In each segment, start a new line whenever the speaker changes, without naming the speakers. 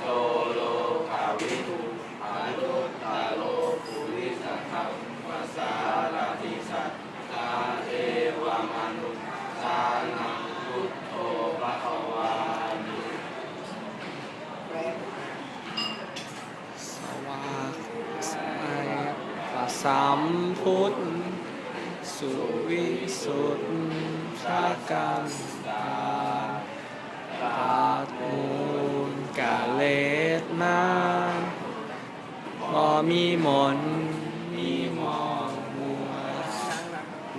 โตโลกาวิทุอาตุตาโลภูริสัทธมัสสาราสัตตาเอวามนุสานัพุทโธภะวามิสวากสัยปัสสัมพุทธสุวิสุทธะกัน มีมนมีมองมัว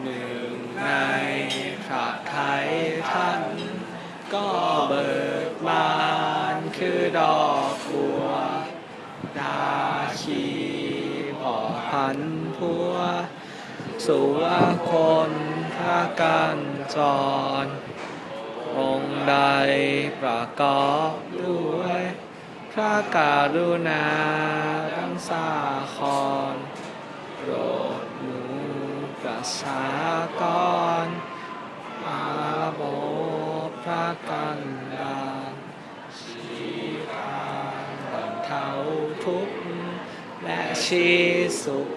หนึ่งในพระไทยท่าน ก็เบิกบานคือดอกบัว ดาชีบ่อพันพัว สุวคนพระกันจร องค์ใดประกอบด้วย พระการุณาทั้งสาครโปรดหมูประชากรอาโบพระกันดาชีพาบรรเทาทุกข์และชีสุขก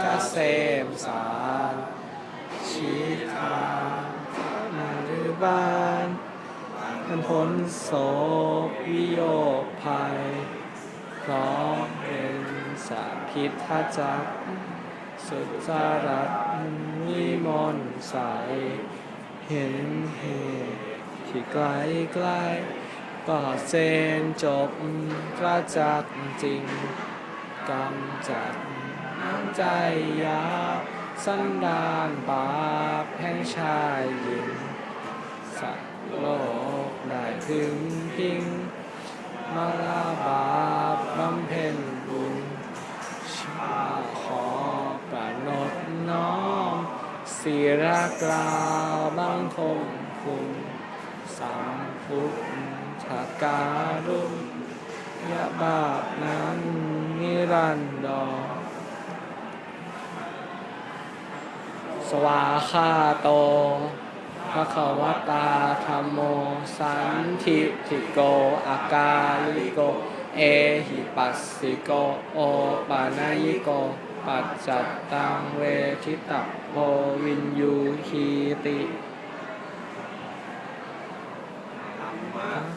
เกษมสารชีทางนารืบาน มันพ้นโศกวิโยคภัยพร้อมเป็นสาพิทธจักรสุดสารัตนิมนต์ใสเห็นเหตุที่ไกลไกลก็เจนจบพระจักจริงกำจัดน้ำใจยาสันดานบาปแห่งชายหญิงสัตว์โลก ได้ถึงพิงมาลาบาปบำเพ็ญบุญชาขอประนดน้อมศีรกล่าวบังคมคุณสัมพุทธการุณยะบาปนั้นนิรันดรสวาคาโตะคะวตาธรรมโม สันทิทิโก อากาลิโก เอหิปัสสิโก โอปานายิโก ปัจจัตตังเวทิตะโพวินยูฮีติ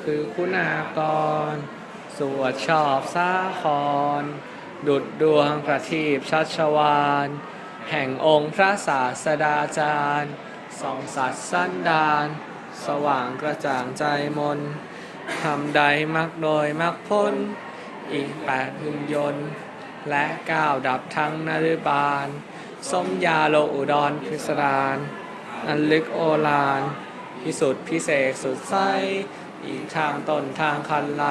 คือคุณากร สวดชอบสาคร ดุดดวงประทีปชัชวาน แห่งองค์พระศาสดาจารย์ ส่องสัตว์สั้นดาน สว่างกระจ่างใจมนทำใดมักโดยมักพ้น อีกแปดหุ่นยนและก้าวดับทั้งนฤบาลสมยาโลอุดรพิสดารอันลึกโอฬารพิสุทธิ์พิเศษสุดไสอีกทางตนทางคันไล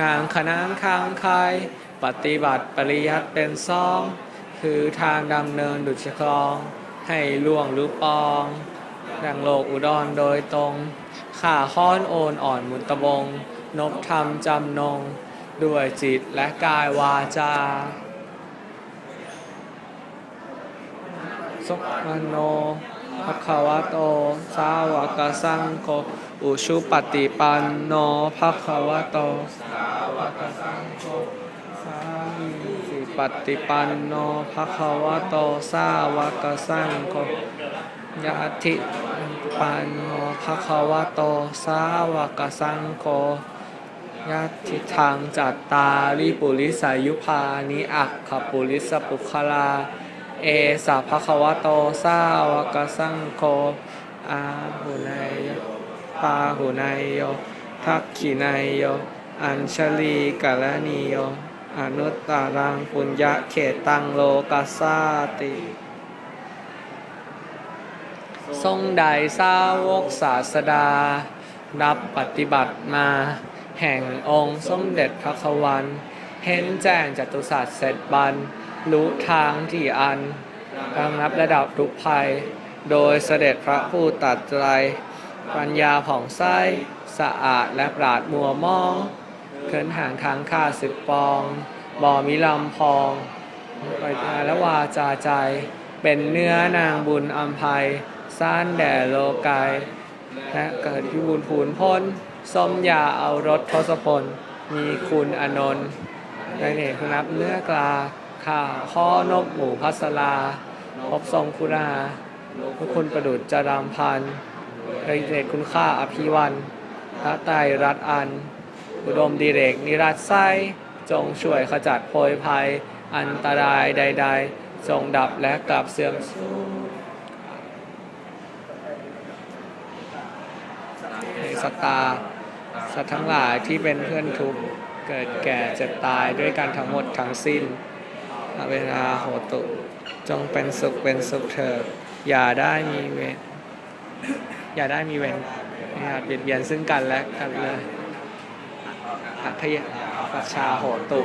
นางขนานค้างคายปฏิบัติปริยัติเป็นซอง คือทางดำเนินดุจคลอง ให้ล่วงหรือปอง ดังโลกอุดรโดยตรง ข่าค้อนโอนอ่อนมุนตะบง นบธรรมจำนง ด้วยจิตและกายวาจาสุขโนภะคะวะโต สาวกสังโฆ อุชุปฏิปันโนภะคะวะโต สาวกสังโฆ ปฏิปันโนภะคะวะโตสาวกสังโฆยะทิปันโนภะคะวะโตสาวกสังโฆยัตถิทางจัตตาริปุริสายุพานิอักขปุริสปุคลา เอสัพพะคะวะโตสาวกสังโฆอาหุนายโยปาหุนายโยทักขินายโยอัญชลีกาลนีโย อนุตตารังปุญญะเขตังโลกัสสาติ ทรงใดสาวกศาสดารับปฏิบัติมา แห่งองค์สมเด็จพระควัน เห็นแจ้งจตุศาสตร์เสร็จบัน รู้ทางที่อันระงับระดับทุกภัย โดยเสด็จพระผู้ตรัดไตรปัญญาผ่องใสสะอาดและปราดมัวมอง เขินห่างทางข้าศึกปอง บ่มีลำพองปล่อยตาและวาจาใจ เป็นเนื้อนางบุญอัมภัยซ่านแด่โลกายและเกิดพิบูลภูนพ้นสมยาเอารถทศพล มีคุณอนนท์ในเนตรนับเนื้อกลาข่าข้อนกหมูพัสลาพบทรงคุณาพระคุณประดุจจารามพันธ์เดชคุณค่าอภิวันพระไตรรัตอัน อุดมดีเรก นิรัตไส้จงช่วยขจัดโพยภัย อันตรายใดๆทรงดับและกลับเสื่อมสูญในสตาสัตว์ทั้งหลายที่เป็นเพื่อนทุกข์เกิดแก่เจ็บตายด้วยกันทั้งหมดทั้งสิ้นอเวลาโหตุ จงเป็นสุขเป็นสุขเถิดอย่าได้มีเวรอย่าได้มีเวรอย่าเบียดเบียนซึ่งกันและกันเลย อัพยาปัชชาโหตุ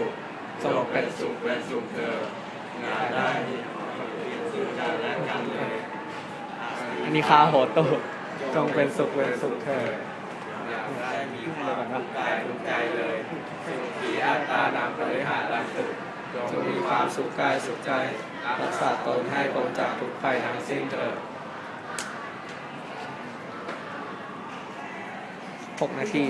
จงเป็นสุข
เป็นสุขเถิดอย่าได้มีซึ่งกันและกันเลย
อันนี้คาโหตุจงเป็นสุขเป็นสุขเถิด
อย่าได้มีความทุกข์กายทุกข์ใจเลยสุขีอัตตานามปริหารันตุ
จงมีความสุขกายสุขใจรักษาตนให้พ้นจากทุกภัยทั้งสิ้นเถิดหกนาที